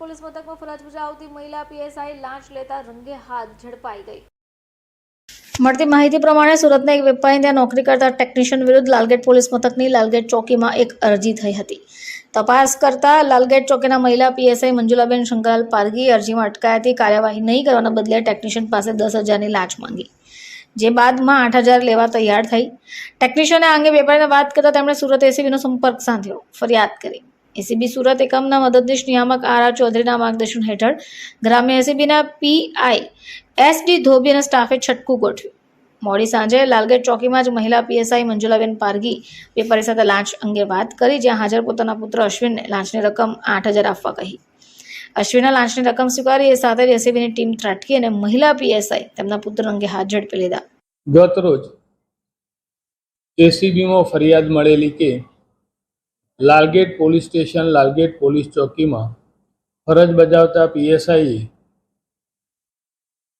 Police મથકમાં ફરજ બજાવતી મહિલા પીએસઆઈ લાંચ લેતા રંગે હાથ ઝડપાઈ ગઈ. મળતી માહિતી પ્રમાણે સુરતના એક વેપારી ત્યાં નોકરી કરતા ટેકનિશિયન વિરુદ્ધ લાલગેટ પોલીસ મથકની લાલગેટ ચોકીમાં એક અરજી થઈ હતી. તપાસ કરતા લાલગેટ ચોકીના મહિલા પીએસઆઈ મંજુલાબેન શંકરલાલ પારગી અરજીમાં અટકાયતી કાર્યવાહી નહીં કરવાના બદલે ટેકનિશિયન પાસે દસ હજારની લાંચ માંગી. જે બાદમાં આઠ હજાર લેવા તૈયાર થઈ. ટેકનિશિયને આ અંગે વેપારીને વાત કરતા તેમણે સુરત એસીબીનો સંપર્ક સાધ્યો. ફરિયાદ કરી. એસીબી સુરત એકમના મદદનીશ નિયામક આર આર ચૌધરીના માર્ગદર્શન હેઠળ ગ્રામ્ય એસીબીના પીઆઈ એસ ડી ધોબી અને સ્ટાફે છટકું ગોઠવ્યું. મોડી સાંજે લાલગેટ ચોકીમાં જ મહિલા પીએસઆઈ મંજુલાબેન પારગી વેપારી સાથે લાંચ અંગે વાત કરી, જ્યાં હાજર પોતાના પુત્ર અશ્વિનને લાંચની રકમ આઠ હજાર આપવા કહી. અશ્વિના લાંચની રકમ સ્વીકારી, એ સાથે જ એસીબીની ટીમ ત્રાટકી અને મહિલા પીએસઆઈ તેમના પુત્ર અંગે હાથ ઝડપી લીધા. ગત રોજ એસીબીમાં ફરિયાદ મળેલી કે Lalgate police station, Lalgate police ચોકીમાં ફરજ બજાવતા પીએસઆઈએ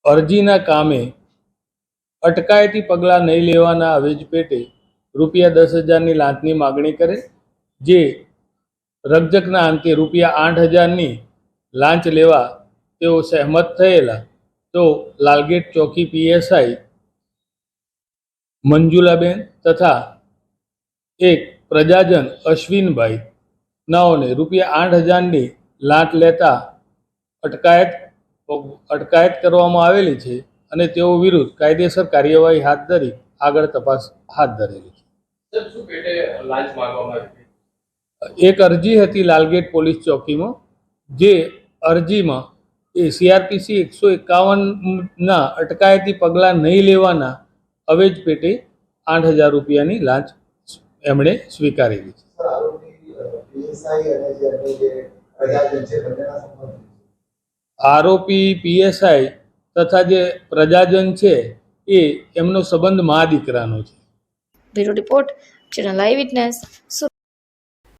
અરજીના કામે અટકાયતી પગલાં નહીં લેવાના અવેજ પેટે રૂપિયા દસ હજારની લાંચની માગણી કરે, જે રકઝકના અંતે રૂપિયા આઠ હજારની લાંચ લેવા તેઓ સહેમત થયેલા, તો લાલગેટ ચોકી પીએસઆઈ મંજુલાબેન તથા એક પ્રજાજન અશ્વિનભાઈ નાઓને રૂપિયા આઠ હજારની લાંચ લેતા અટકાયત અટકાયત કરવામાં આવેલી છે અને તેઓ વિરુદ્ધ કાયદેસર કાર્યવાહી હાથ ધરી આગળ તપાસ હાથ ધરેલી છે. એક અરજી હતી લાલગેટ પોલીસ ચોકીમાં જે અરજીમાં એ સીઆરપીસી એકસો એકાવનના અટકાયતી પગલાં નહીં લેવાના અવેજ પેટે આઠ હજાર રૂપિયાની લાંચ એમણે સ્વીકારેલી છે. આરોપી પીએસઆઈ અને જે અન્ય જે પ્રજાજન છે બંનેના સંબંધ આરોપી પીએસઆઈ તથા જે પ્રજાજન છે એ એમનો સંબંધ મા દીકરાનો છે. Bureau report channel eye witness